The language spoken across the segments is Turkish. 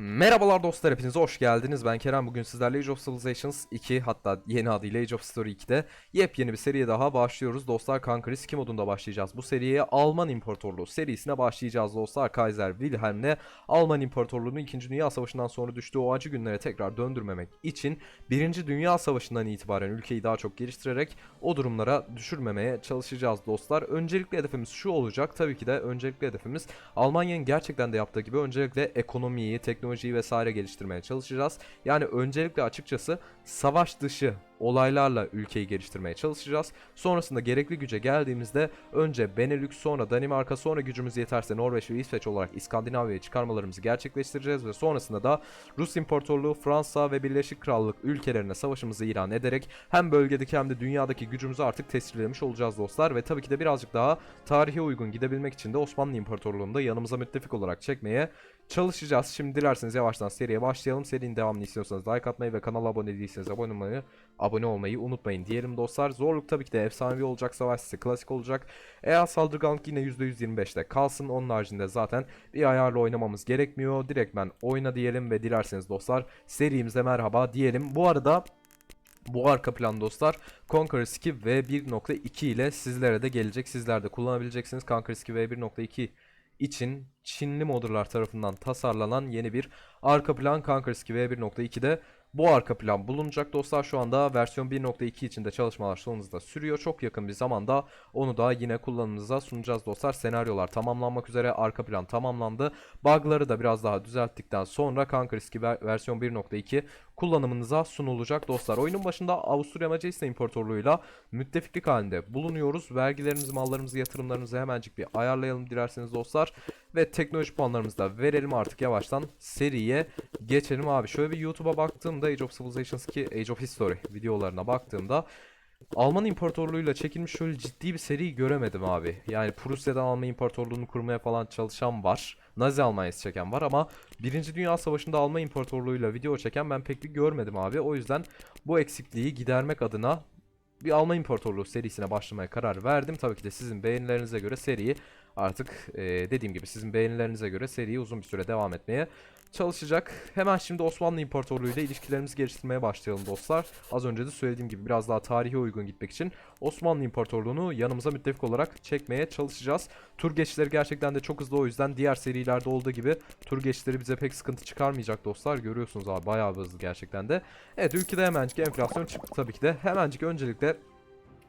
Merhabalar dostlar hepiniz hoş geldiniz. Ben Kerem bugün sizlerle Age of Civilizations 2 hatta yeni adıyla Age of Story 2'de yepyeni bir seriye daha başlıyoruz. Dostlar Conquer 2 modunda başlayacağız. Bu seriye Alman İmparatorluğu serisine başlayacağız dostlar. Kaiser Wilhelm'le Alman İmparatorluğu'nu 2. Dünya Savaşı'ndan sonra düştüğü o acı günlere tekrar döndürmemek için 1. Dünya Savaşı'ndan itibaren ülkeyi daha çok geliştirerek o durumlara düşürmemeye çalışacağız dostlar. Öncelikli hedefimiz şu olacak. Tabii ki de öncelikli hedefimiz Almanya'nın gerçekten de yaptığı gibi öncelikle ekonomiyi, teknolojiyi vesaire geliştirmeye çalışacağız. Yani öncelikle açıkçası savaş dışı olaylarla ülkeyi geliştirmeye çalışacağız. Sonrasında gerekli güce geldiğimizde önce Benelux sonra Danimarka sonra gücümüz yeterse Norveç ve İsveç olarak İskandinavya'ya çıkarmalarımızı gerçekleştireceğiz ve sonrasında da Rus İmparatorluğu, Fransa ve Birleşik Krallık ülkelerine savaşımızı ilan ederek hem bölgedeki hem de dünyadaki gücümüzü artık tescillemiş olacağız dostlar ve tabii ki de birazcık daha tarihe uygun gidebilmek için de Osmanlı İmparatorluğu'nu da yanımıza müttefik olarak çekmeye çalışacağız. Şimdi dilerseniz yavaştan seriye başlayalım. Serinin devamını istiyorsanız like atmayı ve kanala abone değilseniz abone olmayı, abone olmayı unutmayın diyelim dostlar. Zorluk tabii ki de efsanevi olacak, savaş sisi klasik olacak. Eğer saldırganlık yine %125'te kalsın. Onun haricinde zaten bir ayarla oynamamız gerekmiyor. Direktmen oyna diyelim ve dilerseniz dostlar serimize merhaba diyelim. Bu arada bu arka plan dostlar Conquer 2 V1.2 ile sizlere de gelecek. Sizler de kullanabileceksiniz. Conquer 2 V1.2 için Çinli modderlar tarafından tasarlanan yeni bir arka plan Conquer 2 V1.2'de bu arka plan bulunacak dostlar. Şu anda versiyon 1.2 içinde çalışmalar sonunda sürüyor. Çok yakın bir zamanda onu da yine kullanımınıza sunacağız dostlar. Senaryolar tamamlanmak üzere. Arka plan tamamlandı. Bug'ları da biraz daha düzelttikten sonra Conquer 2 ver- versiyon 1.2 kullanımınıza sunulacak dostlar. Oyunun başında Avusturya Macaristan İmparatorluğu'yla müttefiklik halinde bulunuyoruz. Vergilerimizi, mallarımızı, yatırımlarımızı hemencik bir ayarlayalım dilerseniz dostlar. Ve teknoloji puanlarımızı da verelim artık yavaştan seriye geçelim abi. Şöyle bir YouTube'a baktığımda Age of Civilizations 2 Age of History videolarına baktığımda Alman İmparatorluğu'yla çekilmiş şöyle ciddi bir seri göremedim abi. Yani Prusya'dan Alman İmparatorluğu'nu kurmaya falan çalışan var. Nazi Almanya'sı çeken var ama 1. Dünya Savaşı'nda Alman İmparatorluğu'yla video çeken ben pek bir görmedim abi. O yüzden bu eksikliği gidermek adına bir Alman İmparatorluğu serisine başlamaya karar verdim. Tabii ki de sizin beğenilerinize göre seriyi artık e, dediğim gibi sizin beğenilerinize göre seriyi uzun bir süre devam etmeye çalışacak. Hemen şimdi Osmanlı İmparatorluğu ile ilişkilerimizi geliştirmeye başlayalım dostlar. Az önce de söylediğim gibi biraz daha tarihe uygun gitmek için Osmanlı İmparatorluğu'nu yanımıza müttefik olarak çekmeye çalışacağız. Tur geçişleri gerçekten de çok hızlı o yüzden diğer serilerde olduğu gibi tur geçişleri bize pek sıkıntı çıkarmayacak dostlar. Görüyorsunuz abi bayağı hızlı gerçekten de. Evet ülkede hemencik enflasyon çıktı tabii ki de. Hemencik öncelikle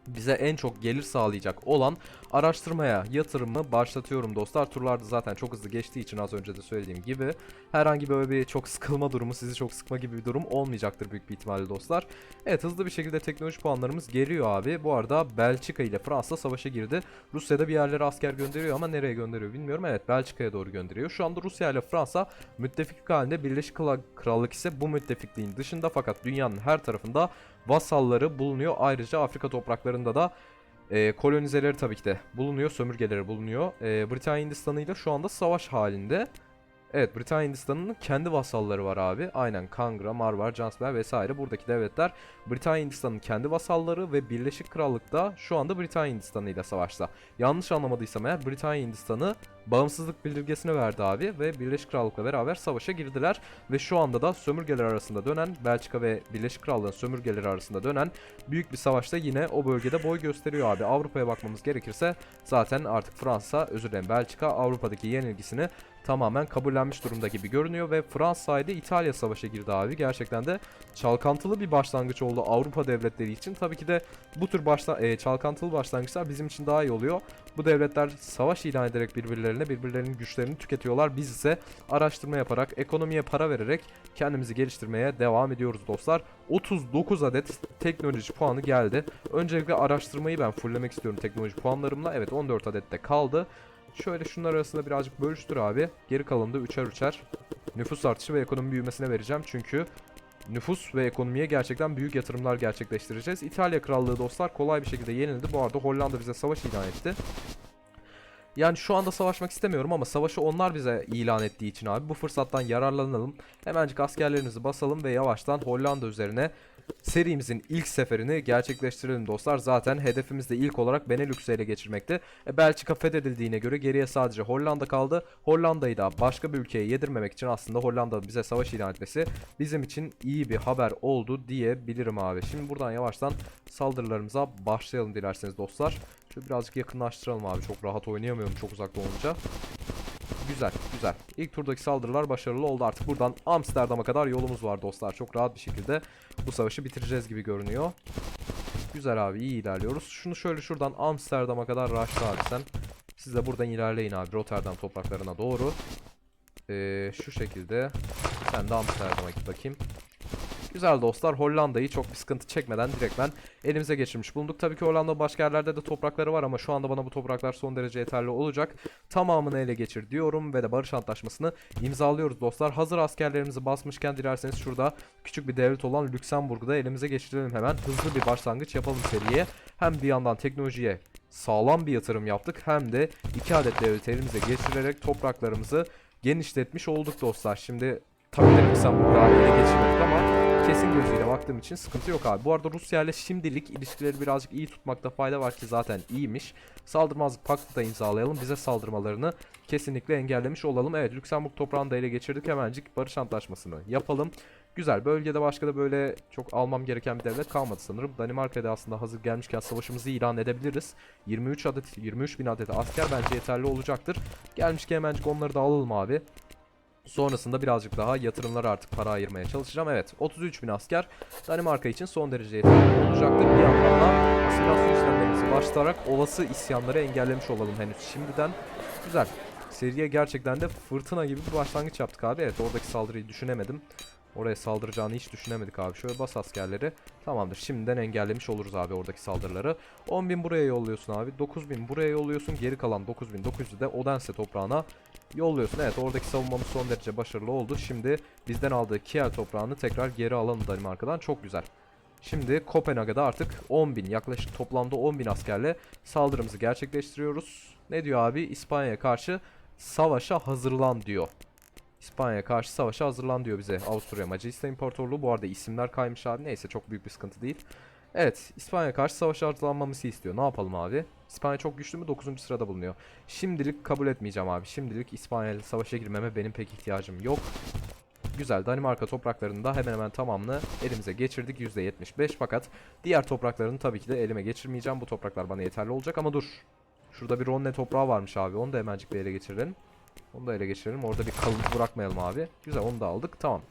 bize en çok gelir sağlayacak olan araştırmaya yatırımı başlatıyorum dostlar. Turlarda zaten çok hızlı geçtiği için az önce de söylediğim gibi herhangi böyle bir çok sıkılma durumu, sizi çok sıkma gibi bir durum olmayacaktır büyük bir ihtimalle dostlar. Evet hızlı bir şekilde teknoloji puanlarımız geliyor abi. Bu arada Belçika ile Fransa savaşa girdi. Rusya'da bir yerlere asker gönderiyor ama nereye gönderiyor bilmiyorum. Evet Belçika'ya doğru gönderiyor. Şu anda Rusya ile Fransa müttefiklik halinde Birleşik Kral- Krallık ise bu müttefikliğin dışında fakat dünyanın her tarafında vasalları bulunuyor. Ayrıca Afrika topraklarında da e, kolonizeleri tabii ki de bulunuyor, sömürgeleri bulunuyor. E, Britanya Hindistan'ı ile şu anda savaş halinde. Evet Britanya Hindistan'ın kendi vasalları var abi. Aynen Kangra, Marvar, Jansper vesaire buradaki devletler Britanya Hindistan'ın kendi vasalları ve Birleşik Krallık'ta şu anda Britanya Hindistan'ı ile savaşta. Yanlış anlamadıysam eğer Britanya Hindistan'ı bağımsızlık bildirgesini verdi abi ve Birleşik Krallık'la beraber savaşa girdiler ve şu anda da sömürgeler arasında dönen Belçika ve Birleşik Krallığın sömürgeleri arasında dönen büyük bir savaşta yine o bölgede boy gösteriyor abi. Avrupa'ya bakmamız gerekirse zaten artık Fransa, özür dilerim Belçika Avrupa'daki yenilgisini tamamen kabullenmiş durumda gibi görünüyor ve Fransa ile İtalya savaşa girdi abi. Gerçekten de çalkantılı bir başlangıç oldu Avrupa devletleri için. Tabii ki de bu tür başla e, çalkantılı başlangıçlar bizim için daha iyi oluyor. Bu devletler savaş ilan ederek birbirlerine birbirlerinin güçlerini tüketiyorlar. Biz ise araştırma yaparak, ekonomiye para vererek kendimizi geliştirmeye devam ediyoruz dostlar. 39 adet teknoloji puanı geldi. Öncelikle araştırmayı ben fulllemek istiyorum teknoloji puanlarımla. Evet 14 adet de kaldı. Şöyle şunlar arasında birazcık bölüştür abi. Geri kalanı da üçer üçer nüfus artışı ve ekonomi büyümesine vereceğim. Çünkü nüfus ve ekonomiye gerçekten büyük yatırımlar gerçekleştireceğiz. İtalya Krallığı dostlar kolay bir şekilde yenildi. Bu arada Hollanda bize savaş ilan etti. Yani şu anda savaşmak istemiyorum ama savaşı onlar bize ilan ettiği için abi bu fırsattan yararlanalım. Hemencik askerlerimizi basalım ve yavaştan Hollanda üzerine serimizin ilk seferini gerçekleştirelim dostlar. Zaten hedefimiz de ilk olarak Benelux'u ele geçirmekti. E, Belçika fethedildiğine göre geriye sadece Hollanda kaldı. Hollanda'yı da başka bir ülkeye yedirmemek için aslında Hollanda bize savaş ilan etmesi bizim için iyi bir haber oldu diyebilirim abi. Şimdi buradan yavaştan saldırılarımıza başlayalım dilerseniz dostlar. Şöyle birazcık yakınlaştıralım abi. Çok rahat oynayamıyorum çok uzakta olunca. Güzel, güzel. İlk turdaki saldırılar başarılı oldu. Artık buradan Amsterdam'a kadar yolumuz var dostlar. Çok rahat bir şekilde bu savaşı bitireceğiz gibi görünüyor. Güzel abi, iyi ilerliyoruz. Şunu şöyle şuradan Amsterdam'a kadar rushla abi sen. Siz de buradan ilerleyin abi Rotterdam topraklarına doğru. Ee, şu şekilde. Sen de Amsterdam'a git bakayım. Güzel dostlar Hollanda'yı çok bir sıkıntı çekmeden direktmen elimize geçirmiş bulunduk. Tabii ki Hollanda başka yerlerde de toprakları var ama şu anda bana bu topraklar son derece yeterli olacak. Tamamını ele geçir diyorum ve de barış antlaşmasını imzalıyoruz dostlar. Hazır askerlerimizi basmışken dilerseniz şurada küçük bir devlet olan Lüksemburg'u da elimize geçirelim hemen. Hızlı bir başlangıç yapalım seriye. Hem bir yandan teknolojiye sağlam bir yatırım yaptık hem de iki adet devlet elimize geçirerek topraklarımızı genişletmiş olduk dostlar. Şimdi tabii de Lüksemburg'u ele geçirmedik ama kesin gözüyle baktığım için sıkıntı yok abi. Bu arada Rusya ile şimdilik ilişkileri birazcık iyi tutmakta fayda var ki zaten iyiymiş. Saldırmazlık paktı da imzalayalım. Bize saldırmalarını kesinlikle engellemiş olalım. Evet Lüksemburg toprağını da ele geçirdik. Hemencik barış antlaşmasını yapalım. Güzel. Bölgede başka da böyle çok almam gereken bir devlet kalmadı sanırım. Danimarka'da aslında hazır gelmişken savaşımızı ilan edebiliriz. 23 adet 23 bin adet asker bence yeterli olacaktır. Gelmişken hemencik onları da alalım abi. Sonrasında birazcık daha yatırımlara artık para ayırmaya çalışacağım. Evet 33 bin asker Danimarka için son derece yeterli olacaktır. Bir yandan da asimilasyon işlemlerimizi başlatarak olası isyanları engellemiş olalım henüz şimdiden. Güzel. Seriye gerçekten de fırtına gibi bir başlangıç yaptık abi. Evet oradaki saldırıyı düşünemedim. Oraya saldıracağını hiç düşünemedik abi. Şöyle bas askerleri. Tamamdır. Şimdiden engellemiş oluruz abi oradaki saldırıları. 10.000 buraya yolluyorsun abi. 9.000 buraya yolluyorsun. Geri kalan 9.900'ü de Odense toprağına yolluyorsun. Evet oradaki savunmamız son derece başarılı oldu. Şimdi bizden aldığı Kiel toprağını tekrar geri alalım Danimarka'dan. Çok güzel. Şimdi Kopenhag'a da artık 10.000 yaklaşık toplamda 10.000 askerle saldırımızı gerçekleştiriyoruz. Ne diyor abi? İspanya'ya karşı savaşa hazırlan diyor. İspanya'ya karşı savaşa hazırlan diyor bize Avusturya Macaristan İmparatorluğu. Bu arada isimler kaymış abi. Neyse çok büyük bir sıkıntı değil. Evet İspanya karşı savaşa hazırlanmamızı istiyor. Ne yapalım abi? İspanya çok güçlü mü? 9. sırada bulunuyor. Şimdilik kabul etmeyeceğim abi. Şimdilik İspanya ile savaşa girmeme benim pek ihtiyacım yok. Güzel Danimarka topraklarında hemen hemen tamamını elimize geçirdik %75 fakat diğer topraklarını tabii ki de elime geçirmeyeceğim. Bu topraklar bana yeterli olacak ama dur. Şurada bir Ronne toprağı varmış abi. Onu da hemencik bir ele geçirelim. Onu da ele geçirelim. Orada bir kalıntı bırakmayalım abi. Güzel onu da aldık. Tamam.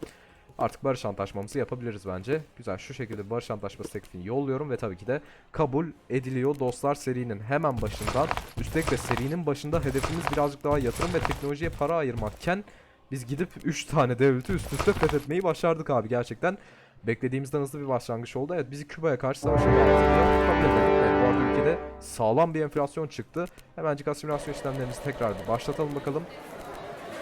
Artık barış antlaşmamızı yapabiliriz bence. Güzel şu şekilde barış antlaşması teklifini yolluyorum ve tabii ki de kabul ediliyor dostlar serinin hemen başından. Üstelik de serinin başında hedefimiz birazcık daha yatırım ve teknolojiye para ayırmakken biz gidip 3 tane devleti üst üste fethetmeyi başardık abi gerçekten. Beklediğimizden hızlı bir başlangıç oldu. Evet bizi Küba'ya karşı savaşa ediyor. Kabul edelim. Evet, bu arada ülkede sağlam bir enflasyon çıktı. Hemencik asimilasyon işlemlerimizi tekrar bir başlatalım bakalım.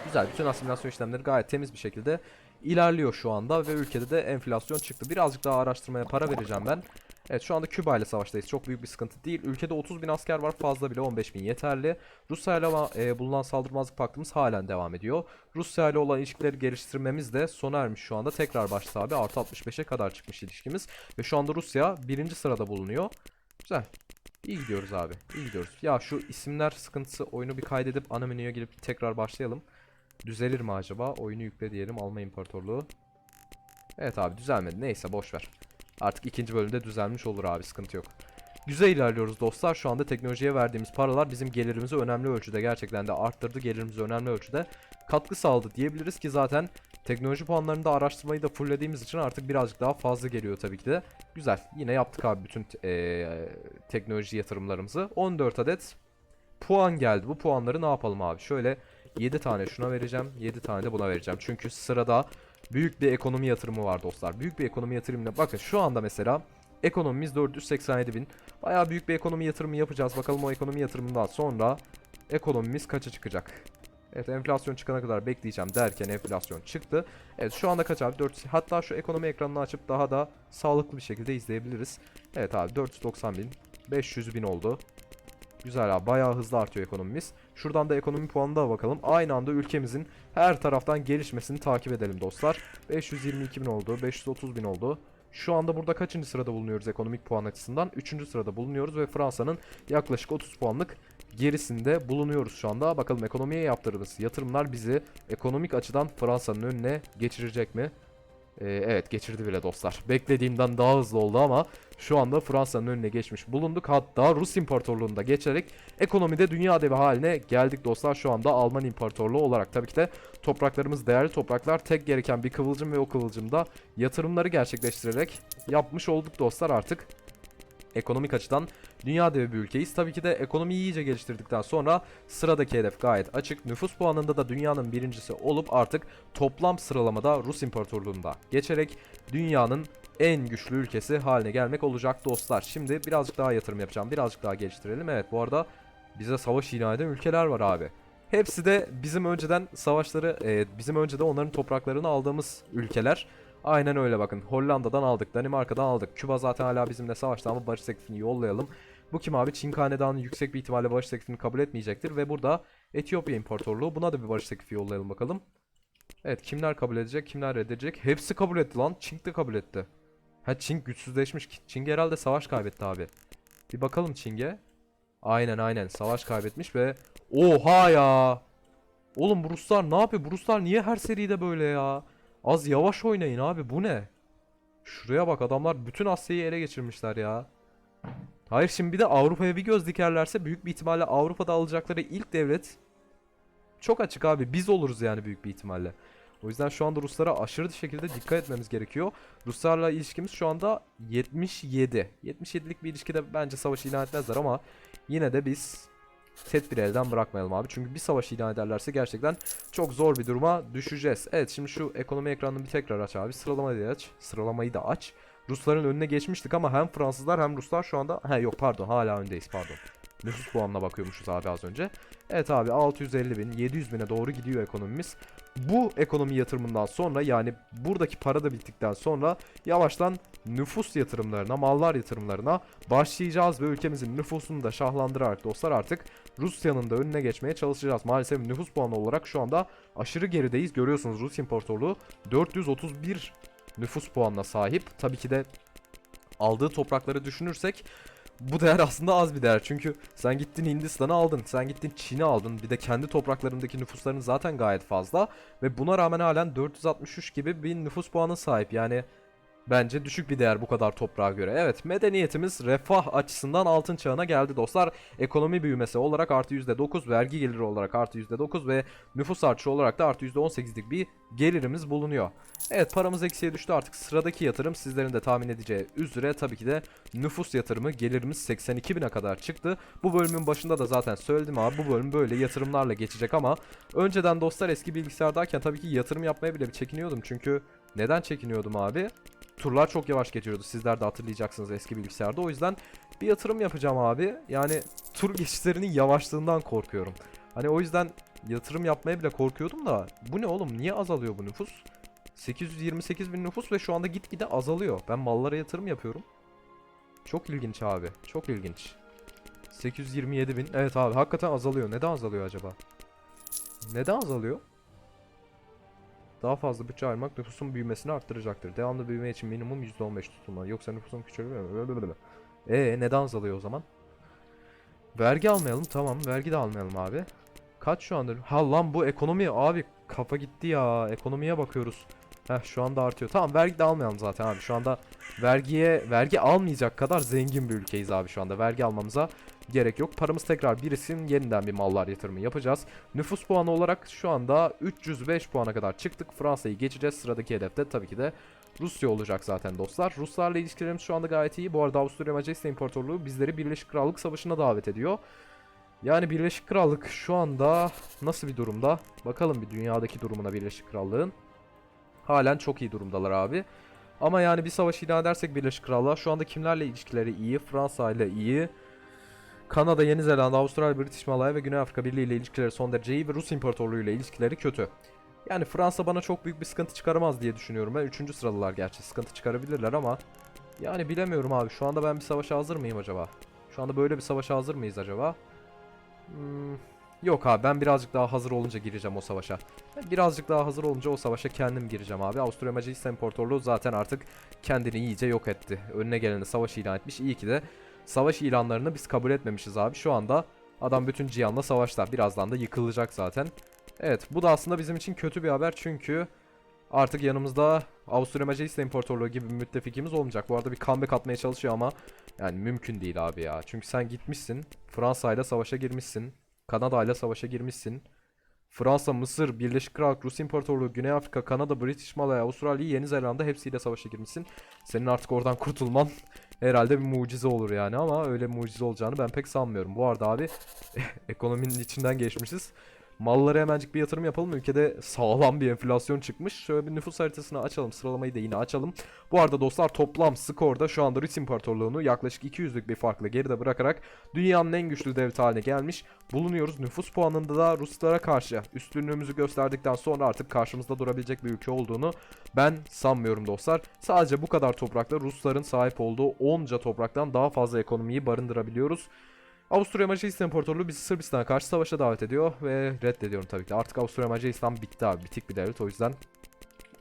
Güzel bütün asimilasyon işlemleri gayet temiz bir şekilde ilerliyor şu anda ve ülkede de enflasyon çıktı. Birazcık daha araştırmaya para vereceğim ben. Evet şu anda Küba ile savaştayız. Çok büyük bir sıkıntı değil. Ülkede 30 bin asker var. Fazla bile 15 bin yeterli. Rusya ile e, bulunan saldırmazlık paktımız halen devam ediyor. Rusya ile olan ilişkileri geliştirmemiz de sona ermiş şu anda. Tekrar başladı abi. Artı 65'e kadar çıkmış ilişkimiz. Ve şu anda Rusya birinci sırada bulunuyor. Güzel. İyi gidiyoruz abi. İyi gidiyoruz. Ya şu isimler sıkıntısı oyunu bir kaydedip ana menüye girip tekrar başlayalım. Düzelir mi acaba? Oyunu yükle diyelim Alman İmparatorluğu. Evet abi düzelmedi. Neyse boş ver. Artık ikinci bölümde düzelmiş olur abi sıkıntı yok. Güzel ilerliyoruz dostlar. Şu anda teknolojiye verdiğimiz paralar bizim gelirimizi önemli ölçüde gerçekten de arttırdı. Gelirimizi önemli ölçüde katkı sağladı diyebiliriz ki zaten teknoloji puanlarında araştırmayı da fulllediğimiz için artık birazcık daha fazla geliyor tabii ki de. Güzel. Yine yaptık abi bütün eee, teknoloji yatırımlarımızı. 14 adet puan geldi. Bu puanları ne yapalım abi? Şöyle 7 tane şuna vereceğim. 7 tane de buna vereceğim. Çünkü sırada büyük bir ekonomi yatırımı var dostlar. Büyük bir ekonomi yatırımına bakın şu anda mesela ekonomimiz 487 bin. Bayağı büyük bir ekonomi yatırımı yapacağız. Bakalım o ekonomi yatırımından sonra ekonomimiz kaça çıkacak? Evet enflasyon çıkana kadar bekleyeceğim derken enflasyon çıktı. Evet şu anda kaç abi? 400. Hatta şu ekonomi ekranını açıp daha da sağlıklı bir şekilde izleyebiliriz. Evet abi 490 bin. 500 bin oldu. Güzel abi bayağı hızlı artıyor ekonomimiz. Şuradan da ekonomi puanına da bakalım. Aynı anda ülkemizin her taraftan gelişmesini takip edelim dostlar. 522 bin oldu, 530 bin oldu. Şu anda burada kaçıncı sırada bulunuyoruz ekonomik puan açısından? Üçüncü sırada bulunuyoruz ve Fransa'nın yaklaşık 30 puanlık gerisinde bulunuyoruz şu anda. Bakalım ekonomiye yaptırdığımız yatırımlar bizi ekonomik açıdan Fransa'nın önüne geçirecek mi? Ee, evet geçirdi bile dostlar. Beklediğimden daha hızlı oldu ama şu anda Fransa'nın önüne geçmiş bulunduk. Hatta Rus İmparatorluğu'nda geçerek ekonomide dünya devi haline geldik dostlar. Şu anda Alman İmparatorluğu olarak tabii ki de topraklarımız değerli topraklar. Tek gereken bir kıvılcım ve o kıvılcımda yatırımları gerçekleştirerek yapmış olduk dostlar artık. Ekonomik açıdan dünya devi bir ülkeyiz. Tabii ki de ekonomiyi iyice geliştirdikten sonra sıradaki hedef gayet açık. Nüfus puanında da dünyanın birincisi olup artık toplam sıralamada Rus İmparatorluğu'nda geçerek dünyanın en güçlü ülkesi haline gelmek olacak dostlar. Şimdi birazcık daha yatırım yapacağım. Birazcık daha geliştirelim. Evet bu arada bize savaş ilan eden ülkeler var abi. Hepsi de bizim önceden savaşları, e, bizim önceden onların topraklarını aldığımız ülkeler. Aynen öyle bakın. Hollanda'dan aldık, Danimarka'dan aldık. Küba zaten hala bizimle savaşta ama barış teklifini yollayalım. Bu kim abi? Çin Hanedanı yüksek bir ihtimalle barış teklifini kabul etmeyecektir. Ve burada Etiyopya İmparatorluğu. Buna da bir barış teklifi yollayalım bakalım. Evet kimler kabul edecek, kimler reddedecek? Hepsi kabul etti lan. Çin de kabul etti. Ha Çin güçsüzleşmiş. Çin herhalde savaş kaybetti abi. Bir bakalım Çin'e. Aynen aynen savaş kaybetmiş ve oha ya. Oğlum bu Ruslar ne yapıyor? Bu Ruslar niye her seride böyle ya? Az yavaş oynayın abi bu ne? Şuraya bak adamlar bütün Asya'yı ele geçirmişler ya. Hayır şimdi bir de Avrupa'ya bir göz dikerlerse büyük bir ihtimalle Avrupa'da alacakları ilk devlet çok açık abi biz oluruz yani büyük bir ihtimalle. O yüzden şu anda Ruslara aşırı şekilde dikkat etmemiz gerekiyor. Ruslarla ilişkimiz şu anda 77. 77'lik bir ilişkide bence savaş ilan etmezler ama yine de biz tedbiri elden bırakmayalım abi. Çünkü bir savaş ilan ederlerse gerçekten çok zor bir duruma düşeceğiz. Evet şimdi şu ekonomi ekranını bir tekrar aç abi. Sıralamayı da aç. Sıralamayı da aç. Rusların önüne geçmiştik ama hem Fransızlar hem Ruslar şu anda... He yok pardon hala öndeyiz pardon. Nüfus puanına bakıyormuşuz abi az önce. Evet abi 650 bin 700 bine doğru gidiyor ekonomimiz. Bu ekonomi yatırımından sonra yani buradaki para da bittikten sonra yavaştan nüfus yatırımlarına, mallar yatırımlarına başlayacağız ve ülkemizin nüfusunu da şahlandırarak dostlar artık Rusya'nın da önüne geçmeye çalışacağız. Maalesef nüfus puanı olarak şu anda aşırı gerideyiz. Görüyorsunuz Rus İmparatorluğu 431 nüfus puanına sahip. Tabii ki de aldığı toprakları düşünürsek bu değer aslında az bir değer. Çünkü sen gittin Hindistan'ı aldın, sen gittin Çin'i aldın. Bir de kendi topraklarındaki nüfusların zaten gayet fazla. Ve buna rağmen halen 463 gibi bir nüfus puanı sahip. Yani bence düşük bir değer bu kadar toprağa göre. Evet medeniyetimiz refah açısından altın çağına geldi dostlar. Ekonomi büyümesi olarak artı %9, vergi geliri olarak artı %9 ve nüfus artışı olarak da artı %18'lik bir gelirimiz bulunuyor. Evet paramız eksiye düştü artık sıradaki yatırım sizlerin de tahmin edeceği üzere tabii ki de nüfus yatırımı gelirimiz 82 bine kadar çıktı. Bu bölümün başında da zaten söyledim abi bu bölüm böyle yatırımlarla geçecek ama önceden dostlar eski bilgisayardayken tabii ki yatırım yapmaya bile bir çekiniyordum çünkü neden çekiniyordum abi? Turlar çok yavaş geçiyordu sizler de hatırlayacaksınız eski bilgisayarda o yüzden bir yatırım yapacağım abi yani tur geçişlerinin yavaşlığından korkuyorum. Hani o yüzden yatırım yapmaya bile korkuyordum da bu ne oğlum niye azalıyor bu nüfus? 828 bin nüfus ve şu anda gitgide azalıyor. Ben mallara yatırım yapıyorum. Çok ilginç abi. Çok ilginç. 827 bin. Evet abi hakikaten azalıyor. Neden azalıyor acaba? Neden azalıyor? Daha fazla bütçe ayırmak nüfusun büyümesini arttıracaktır. Devamlı büyüme için minimum %15 tutulmalı. Yoksa nüfusun küçülür? Eee neden azalıyor o zaman? Vergi almayalım tamam. Vergi de almayalım abi. Kaç şu anda? Ha lan bu ekonomi abi kafa gitti ya. Ekonomiye bakıyoruz. Heh şu anda artıyor. Tamam vergi de almayalım zaten abi. Şu anda vergiye vergi almayacak kadar zengin bir ülkeyiz abi şu anda. Vergi almamıza gerek yok. Paramız tekrar birisin. Yeniden bir mallar yatırımı yapacağız. Nüfus puanı olarak şu anda 305 puana kadar çıktık. Fransa'yı geçeceğiz. Sıradaki hedefte tabii ki de Rusya olacak zaten dostlar. Ruslarla ilişkilerimiz şu anda gayet iyi. Bu arada Avusturya Macaristan İmparatorluğu bizleri Birleşik Krallık Savaşı'na davet ediyor. Yani Birleşik Krallık şu anda nasıl bir durumda? Bakalım bir dünyadaki durumuna Birleşik Krallığın. Halen çok iyi durumdalar abi. Ama yani bir savaş ilan edersek Birleşik Krallığa şu anda kimlerle ilişkileri iyi? Fransa ile iyi. Kanada, Yeni Zelanda, Avustralya, British Malaya ve Güney Afrika Birliği ile ilişkileri son derece iyi ve Rus İmparatorluğu ile ilişkileri kötü. Yani Fransa bana çok büyük bir sıkıntı çıkaramaz diye düşünüyorum ben. Üçüncü sıralılar gerçi sıkıntı çıkarabilirler ama yani bilemiyorum abi. Şu anda ben bir savaşa hazır mıyım acaba? Şu anda böyle bir savaşa hazır mıyız acaba? Hmm, yok abi ben birazcık daha hazır olunca gireceğim o savaşa. Birazcık daha hazır olunca o savaşa kendim gireceğim abi. Avusturya Macaristan İmparatorluğu zaten artık kendini iyice yok etti. Önüne geleni savaş ilan etmiş. İyi ki de savaş ilanlarını biz kabul etmemişiz abi. Şu anda adam bütün cihanla savaşta. Birazdan da yıkılacak zaten. Evet bu da aslında bizim için kötü bir haber çünkü artık yanımızda Avusturya Macaristan İmparatorluğu gibi bir müttefikimiz olmayacak. Bu arada bir comeback atmaya çalışıyor ama yani mümkün değil abi ya. Çünkü sen gitmişsin Fransa ile savaşa girmişsin. Kanada ile savaşa girmişsin. Fransa, Mısır, Birleşik Krallık, Rus İmparatorluğu, Güney Afrika, Kanada, British Malaya, Avustralya, Yeni Zelanda hepsiyle savaşa girmişsin. Senin artık oradan kurtulman herhalde bir mucize olur yani ama öyle mucize olacağını ben pek sanmıyorum. Bu arada abi ekonominin içinden geçmişiz. Mallara hemencik bir yatırım yapalım. Ülkede sağlam bir enflasyon çıkmış. Şöyle bir nüfus haritasını açalım. Sıralamayı da yine açalım. Bu arada dostlar toplam skorda şu anda Rus İmparatorluğunu yaklaşık 200'lük bir farkla geride bırakarak dünyanın en güçlü devlet haline gelmiş bulunuyoruz. Nüfus puanında da Ruslara karşı üstünlüğümüzü gösterdikten sonra artık karşımızda durabilecek bir ülke olduğunu ben sanmıyorum dostlar. Sadece bu kadar toprakla Rusların sahip olduğu onca topraktan daha fazla ekonomiyi barındırabiliyoruz. Avusturya Macaristan İmparatorluğu bizi Sırbistan'a karşı savaşa davet ediyor ve reddediyorum tabii ki. Artık Avusturya Macaristan bitti abi. Bitik bir devlet o yüzden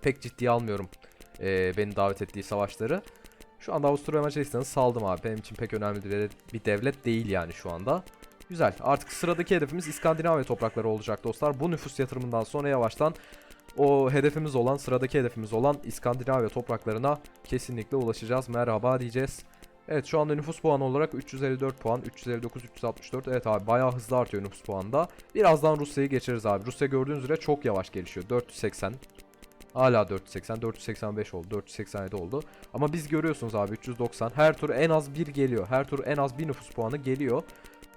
pek ciddiye almıyorum eee, beni davet ettiği savaşları. Şu anda Avusturya Macaristan'ı saldım abi. Benim için pek önemli bir devlet değil yani şu anda. Güzel. Artık sıradaki hedefimiz İskandinavya toprakları olacak dostlar. Bu nüfus yatırımından sonra yavaştan o hedefimiz olan, sıradaki hedefimiz olan İskandinavya topraklarına kesinlikle ulaşacağız. Merhaba diyeceğiz. Evet şu anda nüfus puanı olarak 354 puan, 359, 364. Evet abi bayağı hızlı artıyor nüfus puanında. Birazdan Rusya'yı geçeriz abi. Rusya gördüğünüz üzere çok yavaş gelişiyor. 480. Hala 480, 485 oldu, 487 oldu. Ama biz görüyorsunuz abi 390. Her tur en az bir geliyor. Her tur en az bir nüfus puanı geliyor.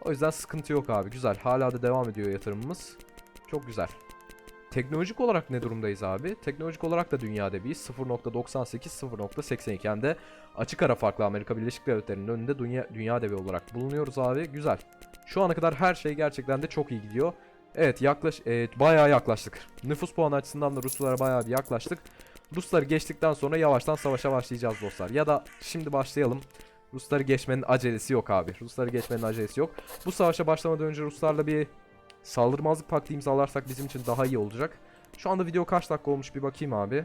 O yüzden sıkıntı yok abi. Güzel. Hala da devam ediyor yatırımımız. Çok güzel. Teknolojik olarak ne durumdayız abi? Teknolojik olarak da dünya deviyiz. 0.98, 0.82 hem de açık ara farklı Amerika Birleşik Devletleri'nin önünde dünya, dünya devi olarak bulunuyoruz abi. Güzel. Şu ana kadar her şey gerçekten de çok iyi gidiyor. Evet yaklaş evet, bayağı yaklaştık. Nüfus puanı açısından da Ruslara bayağı bir yaklaştık. Rusları geçtikten sonra yavaştan savaşa başlayacağız dostlar. Ya da şimdi başlayalım. Rusları geçmenin acelesi yok abi. Rusları geçmenin acelesi yok. Bu savaşa başlamadan önce Ruslarla bir saldırmazlık paktı imzalarsak bizim için daha iyi olacak. Şu anda video kaç dakika olmuş bir bakayım abi.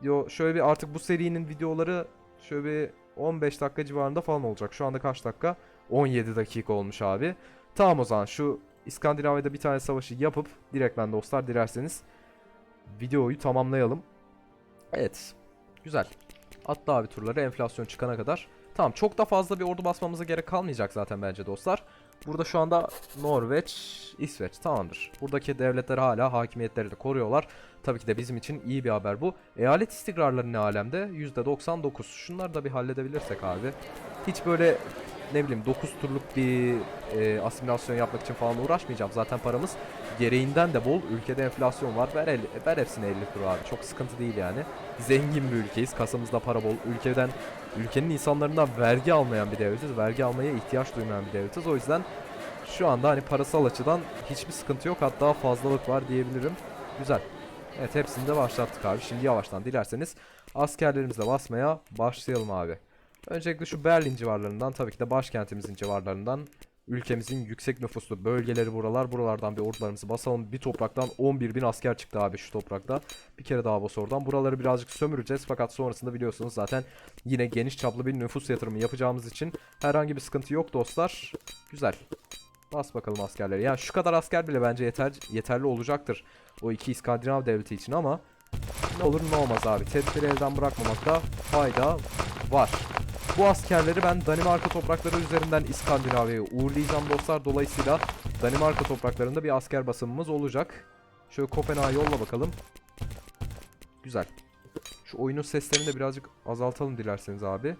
Video şöyle bir artık bu serinin videoları şöyle bir 15 dakika civarında falan olacak. Şu anda kaç dakika? 17 dakika olmuş abi. Tamam o zaman şu İskandinavya'da bir tane savaşı yapıp direktmen dostlar dilerseniz videoyu tamamlayalım. Evet. Güzel. Atla abi turları enflasyon çıkana kadar. Tamam çok da fazla bir ordu basmamıza gerek kalmayacak zaten bence dostlar. Burada şu anda Norveç, İsveç tamamdır. Buradaki devletler hala hakimiyetleri de koruyorlar. Tabii ki de bizim için iyi bir haber bu. Eyalet istikrarları ne alemde? %99. Şunları da bir halledebilirsek abi. Hiç böyle ne bileyim 9 turluk bir e, asimilasyon yapmak için falan uğraşmayacağım. Zaten paramız gereğinden de bol. Ülkede enflasyon var. Ver, el, ver hepsine 50 tur abi. Çok sıkıntı değil yani. Zengin bir ülkeyiz. Kasamızda para bol. Ülkeden ülkenin insanlarından vergi almayan bir devletiz. Vergi almaya ihtiyaç duymayan bir devletiz. O yüzden şu anda hani parasal açıdan hiçbir sıkıntı yok. Hatta fazlalık var diyebilirim. Güzel. Evet hepsini de başlattık abi. Şimdi yavaştan dilerseniz askerlerimize basmaya başlayalım abi. Öncelikle şu Berlin civarlarından tabii ki de başkentimizin civarlarından ülkemizin yüksek nüfuslu bölgeleri buralar. Buralardan bir ordularımızı basalım. Bir topraktan 11 bin asker çıktı abi şu toprakta. Bir kere daha bas oradan. Buraları birazcık sömüreceğiz fakat sonrasında biliyorsunuz zaten yine geniş çaplı bir nüfus yatırımı yapacağımız için herhangi bir sıkıntı yok dostlar. Güzel. Bas bakalım askerleri. Yani şu kadar asker bile bence yeter yeterli olacaktır. O iki İskandinav devleti için ama ne olur ne olmaz abi. Tedbiri elden bırakmamakta fayda var. Bu askerleri ben Danimarka toprakları üzerinden İskandinavya'ya uğurlayacağım dostlar. Dolayısıyla Danimarka topraklarında bir asker basımımız olacak. Şöyle Kopenhag'a yolla bakalım. Güzel. Şu oyunun seslerini de birazcık azaltalım dilerseniz abi.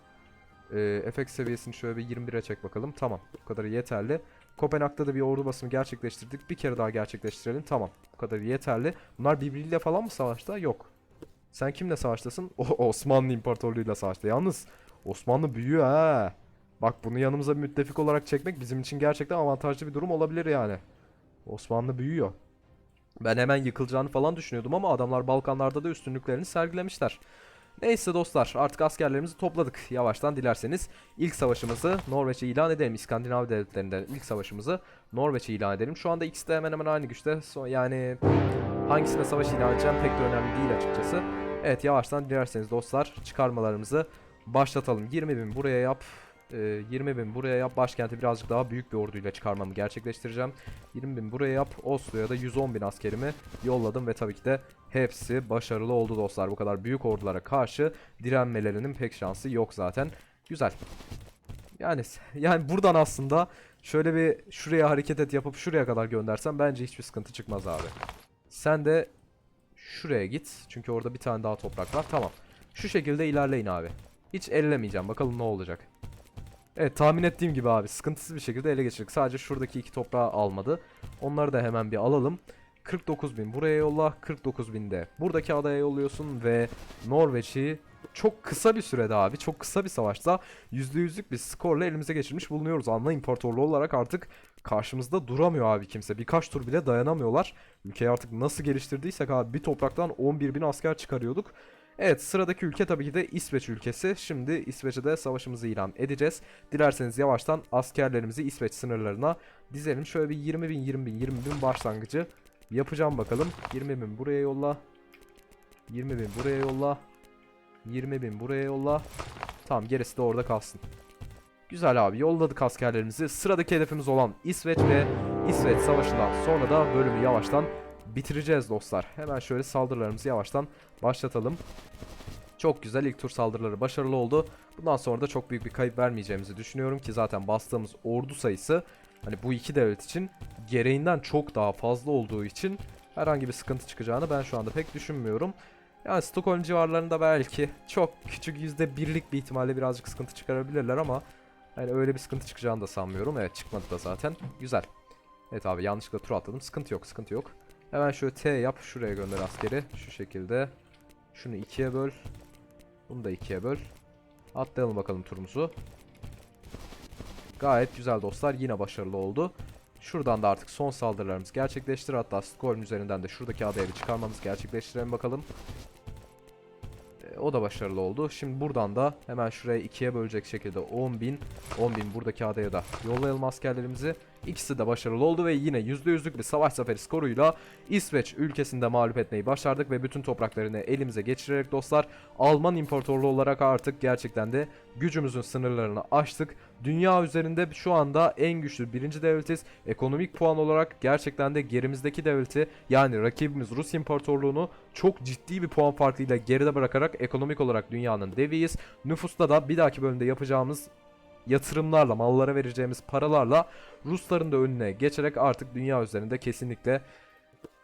Ee, seviyesini şöyle bir 21'e çek bakalım. Tamam. Bu kadarı yeterli. Kopenhag'da da bir ordu basımı gerçekleştirdik. Bir kere daha gerçekleştirelim. Tamam. Bu kadarı yeterli. Bunlar birbiriyle falan mı savaşta? Yok. Sen kimle savaştasın? O Osmanlı İmparatorluğu'yla savaşta. Yalnız Osmanlı büyüyor ha. Bak bunu yanımıza müttefik olarak çekmek bizim için gerçekten avantajlı bir durum olabilir yani. Osmanlı büyüyor. Ben hemen yıkılacağını falan düşünüyordum ama adamlar Balkanlarda da üstünlüklerini sergilemişler. Neyse dostlar artık askerlerimizi topladık. Yavaştan dilerseniz ilk savaşımızı Norveç'e ilan edelim. İskandinav devletlerinden ilk savaşımızı Norveç'e ilan edelim. Şu anda ikisi de hemen hemen aynı güçte. Yani hangisine savaş ilan edeceğim pek de önemli değil açıkçası. Evet yavaştan dilerseniz dostlar çıkarmalarımızı başlatalım. 20 bin buraya yap. Ee, 20 bin buraya yap. Başkenti birazcık daha büyük bir orduyla çıkarmamı gerçekleştireceğim. 20 bin buraya yap. Oslo'ya da 110 bin askerimi yolladım ve tabii ki de hepsi başarılı oldu dostlar. Bu kadar büyük ordulara karşı direnmelerinin pek şansı yok zaten. Güzel. Yani yani buradan aslında şöyle bir şuraya hareket et yapıp şuraya kadar göndersem bence hiçbir sıkıntı çıkmaz abi. Sen de şuraya git. Çünkü orada bir tane daha toprak var. Tamam. Şu şekilde ilerleyin abi. Hiç ellemeyeceğim. Bakalım ne olacak. Evet tahmin ettiğim gibi abi. Sıkıntısız bir şekilde ele geçirdik. Sadece şuradaki iki toprağı almadı. Onları da hemen bir alalım. 49.000 buraya yolla. 49.000 de buradaki adaya yolluyorsun ve Norveç'i çok kısa bir sürede abi çok kısa bir savaşta %100'lük bir skorla elimize geçirmiş bulunuyoruz. Anla İmparatorluğu olarak artık karşımızda duramıyor abi kimse. Birkaç tur bile dayanamıyorlar. Ülkeyi artık nasıl geliştirdiysek abi bir topraktan 11.000 asker çıkarıyorduk. Evet sıradaki ülke tabii ki de İsveç ülkesi. Şimdi İsveç'e de savaşımızı ilan edeceğiz. Dilerseniz yavaştan askerlerimizi İsveç sınırlarına dizelim. Şöyle bir 20 bin 20 bin 20 bin başlangıcı yapacağım bakalım. 20 bin buraya yolla. 20 bin buraya yolla. 20 bin buraya yolla. Tamam gerisi de orada kalsın. Güzel abi yolladık askerlerimizi. Sıradaki hedefimiz olan İsveç ve İsveç savaşından sonra da bölümü yavaştan bitireceğiz dostlar. Hemen şöyle saldırılarımızı yavaştan başlatalım. Çok güzel ilk tur saldırıları başarılı oldu. Bundan sonra da çok büyük bir kayıp vermeyeceğimizi düşünüyorum ki zaten bastığımız ordu sayısı hani bu iki devlet için gereğinden çok daha fazla olduğu için herhangi bir sıkıntı çıkacağını ben şu anda pek düşünmüyorum. Yani Stockholm civarlarında belki çok küçük yüzde birlik bir ihtimalle birazcık sıkıntı çıkarabilirler ama yani öyle bir sıkıntı çıkacağını da sanmıyorum. Evet çıkmadı da zaten. Güzel. Evet abi yanlışlıkla tur atladım. Sıkıntı yok sıkıntı yok. Hemen şöyle T yap şuraya gönder askeri. Şu şekilde. Şunu ikiye böl. Bunu da ikiye böl. Atlayalım bakalım turumuzu. Gayet güzel dostlar. Yine başarılı oldu. Şuradan da artık son saldırılarımız gerçekleştir. Hatta Stockholm üzerinden de şuradaki adaya çıkarmamız gerçekleştirelim bakalım. E, o da başarılı oldu. Şimdi buradan da hemen şuraya ikiye bölecek şekilde 10.000 10.000 buradaki adaya da yollayalım askerlerimizi. İkisi de başarılı oldu ve yine %100'lük bir savaş zaferi skoruyla İsveç ülkesinde mağlup etmeyi başardık ve bütün topraklarını elimize geçirerek dostlar Alman İmparatorluğu olarak artık gerçekten de gücümüzün sınırlarını aştık. Dünya üzerinde şu anda en güçlü birinci devletiz. Ekonomik puan olarak gerçekten de gerimizdeki devleti yani rakibimiz Rus İmparatorluğunu çok ciddi bir puan farkıyla geride bırakarak ekonomik olarak dünyanın deviyiz. Nüfusta da bir dahaki bölümde yapacağımız yatırımlarla, mallara vereceğimiz paralarla Rusların da önüne geçerek artık dünya üzerinde kesinlikle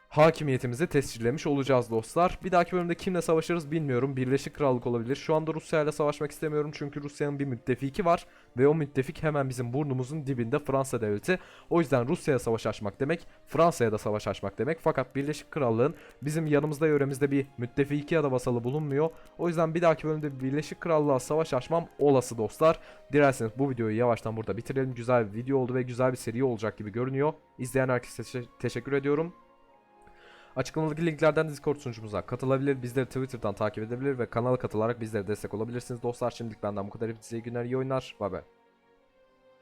hakimiyetimizi tescillemiş olacağız dostlar. Bir dahaki bölümde kimle savaşırız bilmiyorum. Birleşik Krallık olabilir. Şu anda Rusya ile savaşmak istemiyorum çünkü Rusya'nın bir müttefiki var ve o müttefik hemen bizim burnumuzun dibinde Fransa devleti. O yüzden Rusya'ya savaş açmak demek, Fransa'ya da savaş açmak demek. Fakat Birleşik Krallığın bizim yanımızda yöremizde bir müttefiki ya da vasalı bulunmuyor. O yüzden bir dahaki bölümde Birleşik Krallığa savaş açmam olası dostlar. Dilerseniz bu videoyu yavaştan burada bitirelim. Güzel bir video oldu ve güzel bir seri olacak gibi görünüyor. İzleyen herkese teşe- teşekkür ediyorum. Açıklamadaki linklerden Discord sunucumuza katılabilir, bizleri Twitter'dan takip edebilir ve kanala katılarak bizlere destek olabilirsiniz. Dostlar şimdilik benden bu kadar. Hepinize iyi günler, iyi oyunlar. Bay bay.